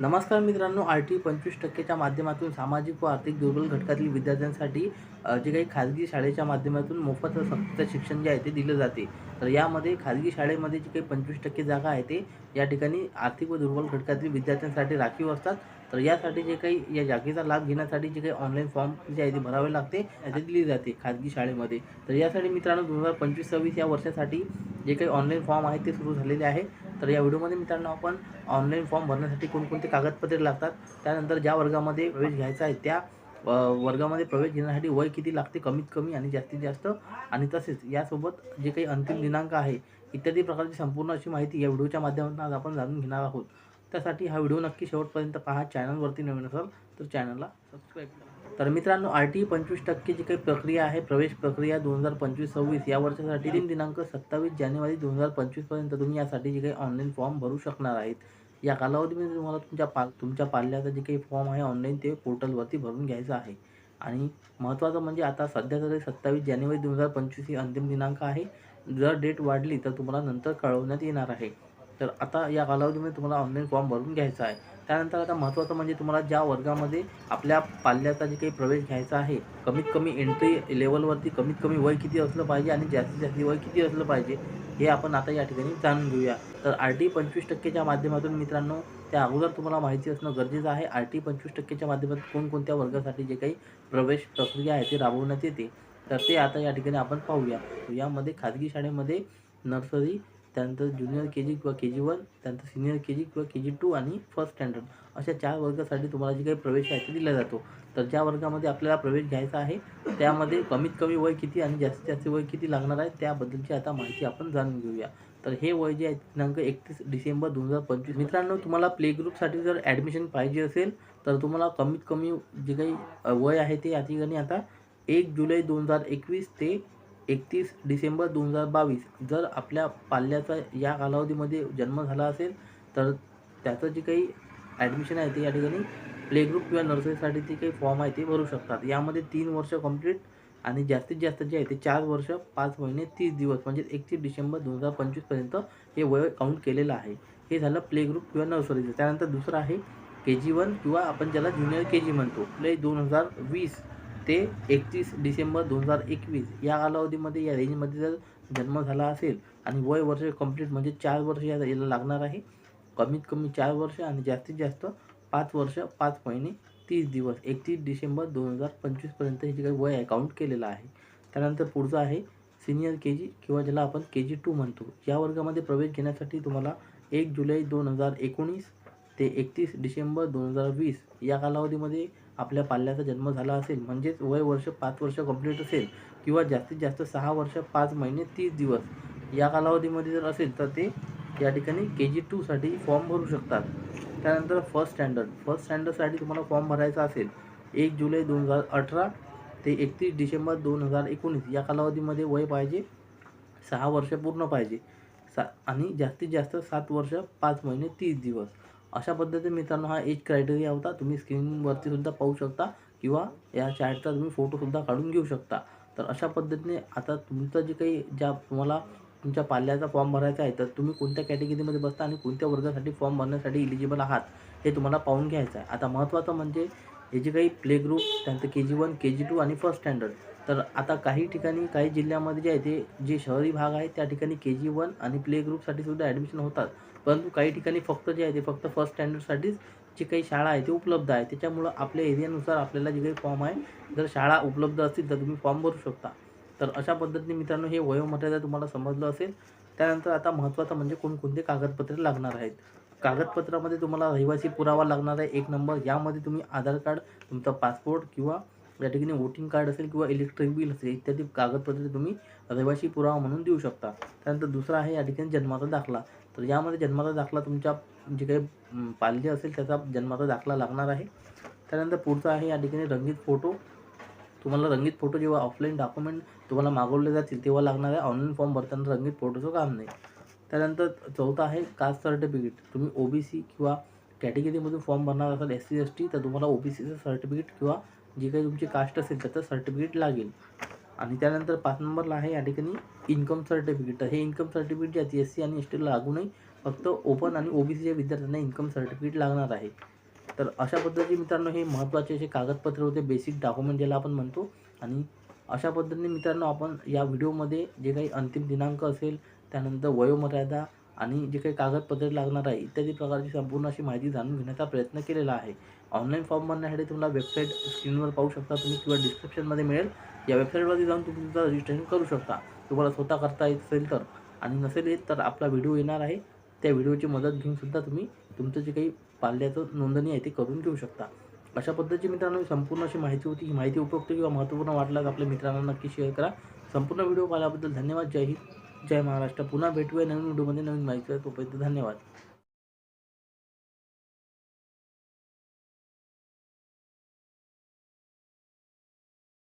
नमस्कार मित्रांनो R T पंचवीस टक्केच्या माध्यमातून सामाजिक व आर्थिक दुर्बल घटकातील विद्यार्थ्यांसाठी जे काही खाजगी शाळेच्या माध्यमातून मोफत व शिक्षण जे आहे ते दिलं जाते. तर यामध्ये खाजगी शाळेमध्ये जे काही पंचवीस टक्के जागा आहे ते या ठिकाणी आर्थिक व दुर्बल घटकातील विद्यार्थ्यांसाठी राखीव असतात. तर यासाठी जे काही या जागेचा लाभ घेण्यासाठी जे काही ऑनलाईन फॉर्म जे आहे ते भरावे लागते ते दिली जाते खाजगी शाळेमध्ये. तर यासाठी मित्रांनो दोन हजार पंचवीस सव्वीस या वर्षासाठी जे काही ऑनलाईन फॉर्म आहे ते सुरू झालेले आहे. तर या व्हिडिओमध्ये मित्रांनो आपण ऑनलाईन फॉर्म भरण्यासाठी कोणकोणते कागदपत्रे लागतात त्यानंतर ज्या वर्गामध्ये प्रवेश घ्यायचा आहे त्या वर्गामध्ये प्रवेश घेण्यासाठी वय किती लागते कमीत कमी आणि जास्तीत जास्त आणि तसेच यासोबत जे काही अंतिम दिनांक आहे इत्यादी प्रकारची संपूर्ण अशी माहिती या व्हिडिओच्या माध्यमातून आज आपण जाणून घेणार आहोत. त्यासाठी हा व्हिडिओ नक्की शेवटपर्यंत पहा. चॅनलवरती नवीन असाल तर चॅनलला सबस्क्राईब करा. तर मित्रांनो आर टी पंचवीस टक्के जी काही प्रक्रिया आहे प्रवेश प्रक्रिया दोन हजार पंचवीस सव्वीस या वर्षासाठी तीन दिनांक सत्तावीस जानेवारी दोन हजार पंचवीसपर्यंत तुम्ही यासाठी जे काही ऑनलाईन फॉर्म भरू शकणार आहेत. या कालावधीमध्ये तुम्हाला तुमच्या पाल तुमच्या पाल्याचा जे काही फॉर्म आहे ऑनलाईन ते पोर्टलवरती भरून घ्यायचं आहे. आणि महत्त्वाचं म्हणजे आता सध्या तरी सत्तावीस जानेवारी दोन हजार पंचवीस ही अंतिम दिनांक आहे. जर डेट वाढली तर तुम्हाला नंतर कळवण्यात येणार आहे. तर आता या कालावधीमध्ये तुम्हाला ऑनलाईन फॉर्म भरून घ्यायचा आहे. त्यानंतर आता महत्त्वाचं म्हणजे तुम्हाला ज्या वर्गामध्ये आपल्या पाल्याचा जे काही प्रवेश घ्यायचा आहे कमीत कमी एंट्री लेवलवरती कमीत कमी वय किती असलं पाहिजे आणि जास्तीत जास्त वय किती असलं पाहिजे हे आपण आता या ठिकाणी जाणून घेऊया. तर आर टी पंचवीस टक्केच्या माध्यमातून मित्रांनो त्या अगोदर तुम्हाला माहिती असणं गरजेचं आहे आर टी पंचवीस टक्केच्या माध्यमातून कोणकोणत्या वर्गासाठी जे काही प्रवेश प्रक्रिया आहे ते राबवण्यात येते तर ते आता या ठिकाणी आपण पाहूया. यामध्ये खाजगी शाळेमध्ये नर्सरी त्यानंतर ज्युनियर के जी किंवा के जी वन त्यानंतर सिनियर के जी किंवा के जी टू आणि फर्स्ट स्टँडर्ड अशा चार वर्गासाठी तुम्हाला जे काही प्रवेश आहे ते दिला जातो. तर ज्या वर्गामध्ये आपल्याला प्रवेश घ्यायचा आहे त्यामध्ये कमीत कमी वय किती आणि जास्तीत जास्त वय किती लागणार आहे त्याबद्दलची आता माहिती आपण जाणून घेऊया. तर हे वय जे आहे दिनांक एकतीस डिसेंबर दोन हजार पंचवीस. मित्रांनो तुम्हाला प्ले ग्रुपसाठी जर ॲडमिशन पाहिजे असेल तर तुम्हाला कमीत कमी जे काही वय आहे ते या ठिकाणी आता एक जुलै दोन हजार एकवीस ते एकतीस डिसेंबर दोन हजार बावीस. जर आपल्या पाल्याचा या कालावधीमध्ये जन्म झाला असेल तर त्याचं जे काही ॲडमिशन आहे ते या ठिकाणी प्ले ग्रुप किंवा नर्सरीसाठी जे काही फॉर्म आहे ते भरू शकतात. यामध्ये तीन वर्ष कंप्लीट आणि जास्तीत जास्त जे आहे ते चार वर्ष पाच महिने तीस दिवस म्हणजे एकतीस डिसेंबर दोन हजार पंचवीसपर्यंत हे वय काउंट केलेलं आहे. हे झालं प्ले ग्रुप किंवा नर्सरीचं त्यानंतर दुसरं आहे के जी वन किंवा आपण ज्याला ज्युनियर के जी म्हणतो. प्ले दोन हजार वीस. ते एकतीस डिसेंबर दोन हजार एकवीस या कालावधीमध्ये या रेंजमध्ये जर जन्म झाला असेल आणि वय वर्ष कंप्लीट म्हणजे चार वर्ष या याला लागणार आहे कमीत कमी चार वर्ष आणि जास्तीत जास्त पाच वर्ष पाच महिने तीस दिवस एकतीस डिसेंबर दोन हजार पंचवीसपर्यंत हे जे काही वय अकाउंट केलेलं आहे. त्यानंतर पुढचं आहे सिनियर के जी किंवा ज्याला आपण के जी टू म्हणतो. या वर्गामध्ये प्रवेश घेण्यासाठी तुम्हाला एक जुलै दोन हजार एकोणीस ते एकतीस डिसेंबर दोन हजार वीस या कालावधीमध्ये आपल्या पाल्याचा जन्म झाला असेल म्हणजेच वय वर्ष पाच वर्ष कंप्लीट असेल किंवा जास्तीत जास्त सहा वर्ष पाच महिने तीस दिवस या कालावधीमध्ये जर असेल तर ते या ठिकाणी के जी टूसाठी फॉर्म भरू शकतात. त्यानंतर फर्स्ट स्टँडर्ड फर्स्ट स्टँडर्डसाठी तुम्हाला फॉर्म भरायचा असेल एक जुलै दोन हजार अठरा ते एकतीस डिसेंबर दोन हजार एकोणीस. या कालावधीमध्ये वय पाहिजे सहा वर्ष पूर्ण पाहिजे. सा आणि जास्तीत जास्त सात वर्ष पाच महिने तीस दिवस. अशा पद्धतीने मित्रांनो हा एज क्रायटेरिया होता. तुम्ही स्क्रीनवरती सुद्धा पाहू शकता किंवा या चार्टचा तुम्ही फोटोसुद्धा काढून घेऊ शकता. तर अशा पद्धतीने आता तुमचं जे काही ज्या तुम्हाला तुमच्या पाल्याचा फॉर्म भरायचा आहे तर तुम्ही कोणत्या कॅटेगरीमध्ये बसता आणि कोणत्या वर्गासाठी फॉर्म भरण्यासाठी इलिजिबल आहात हे तुम्हाला पाहून घ्यायचं आहे. आता महत्त्वाचं म्हणजे हे जे काही प्ले ग्रुप त्यानंतर K G one K G two आणि फर्स्ट स्टँडर्ड तर आता काही ठिकाणी काही जिल्ह्यामध्ये जे आहे ते जे शहरी भाग आहे त्या ठिकाणी के जी वन आणि प्ले ग्रुपसाठी सुद्धा ॲडमिशन होतात. परंतु काही ठिकाणी फक्त जे आहे ते फक्त फर्स्ट स्टँडर्डसाठीच जी काही शाळा आहे ते उपलब्ध आहे. त्याच्यामुळं आपल्या एरियानुसार आपल्याला जे काही फॉर्म आहे जर शाळा उपलब्ध असतील तर तुम्ही फॉर्म भरू शकता. तर अशा पद्धतीने मित्रांनो हे वयोमर्यादा तुम्हाला समजलं असेल त्यानंतर आता महत्त्वाचं म्हणजे कोणकोणते कागदपत्रे लागणार आहेत. कागदपत्रामध्ये तुम्हाला रहिवासी पुरावा लागणार आहे एक नंबर. यामध्ये तुम्ही आधार कार्ड तुमचा पासपोर्ट किंवा या ठिकाणी वोटिंग कार्ड असेल किंवा इलेक्ट्रिक बिल असेल इत्यादी कागदपत्रे तुम्ही रहिवासी पुरावा म्हणून देऊ शकता. त्यानंतर दुसरा आहे या ठिकाणी जन्माचा दाखला. तर यामध्ये जन्माचा दाखला तुमच्या जे काही अं, पाल्य असेल त्याचा जन्माचा दाखला लागणार आहे. त्यानंतर पुढचं आहे या ठिकाणी रंगीत फोटो. तुम्हाला रंगीत फोटो जेव्हा ऑफलाईन डॉक्युमेंट तुम्हाला मागवले जातील तेव्हा लागणार आहे. ऑनलाईन फॉर्म भरताना रंगीत फोटोचं काम नाही. त्यानंतर चौथा आहे कास्ट सर्टिफिकेट तुम्ही ओ बी सी किंवा कॅटेगरीमधून फॉर्म भरणार असाल एस सी एस टी तर तुम्हाला ओ बी सीचं सर्टिफिकेट किंवा जे काही तुमची कास्ट असेल त्याचं सर्टिफिकेट लागेल. आणि त्यानंतर पाच नंबरला आहे या ठिकाणी इन्कम सर्टिफिकेट तर हे इन्कम सर्टिफिकेट जे एस सी आणि एस टीला लागू नाही फक्त ओपन आणि ओ बी सीच्या विद्यार्थ्यांना इन्कम सर्टिफिकेट लागणार आहे. तर अशा पद्धतीने मित्रांनो हे महत्त्वाचे असे कागदपत्र होते बेसिक डॉक्युमेंट ज्याला आपण म्हणतो. आणि अशा पद्धतीने मित्रांनो आपण या व्हिडिओमध्ये जे काही अंतिम दिनांक असेल त्यानंतर वयोमर्यादा आणि जे काही कागदपत्रे लागणार आहे इत्यादी प्रकारची संपूर्ण अशी माहिती जाणून घेण्याचा प्रयत्न केलेला आहे. ऑनलाईन फॉर्म भरण्यासाठी तुम्हाला वेबसाईट स्क्रीनवर पाहू शकता तुम्ही किंवा डिस्क्रिप्शनमध्ये मिळेल. या वेबसाईटवरती जाऊन तुम्ही तुमचं रजिस्ट्रेशन करू शकता. तुम्हाला स्वतः करता येत असेल तर. आणि नसेल येत तर आपला व्हिडिओ येणार आहे. त्या व्हिडिओची मदत घेऊन सुद्धा तुम्ही तुमचं जे काही पाल्याचं नोंदणी आहे ते करून घेऊ शकता. अशा पद्धतीची मित्रांनो संपूर्ण अशी माहिती होती. ही माहिती उपयुक्त किंवा महत्त्वपूर्ण वाटल्यास आपल्या मित्रांना नक्की शेअर करा. संपूर्ण व्हिडिओ पाहिल्याबद्दल धन्यवाद. जय हिंद. जय महाराष्ट्र. पुन्हा भेटूया नवीन व्हिडिओमध्ये नवीन माहिती. तोपर्यंत धन्यवाद.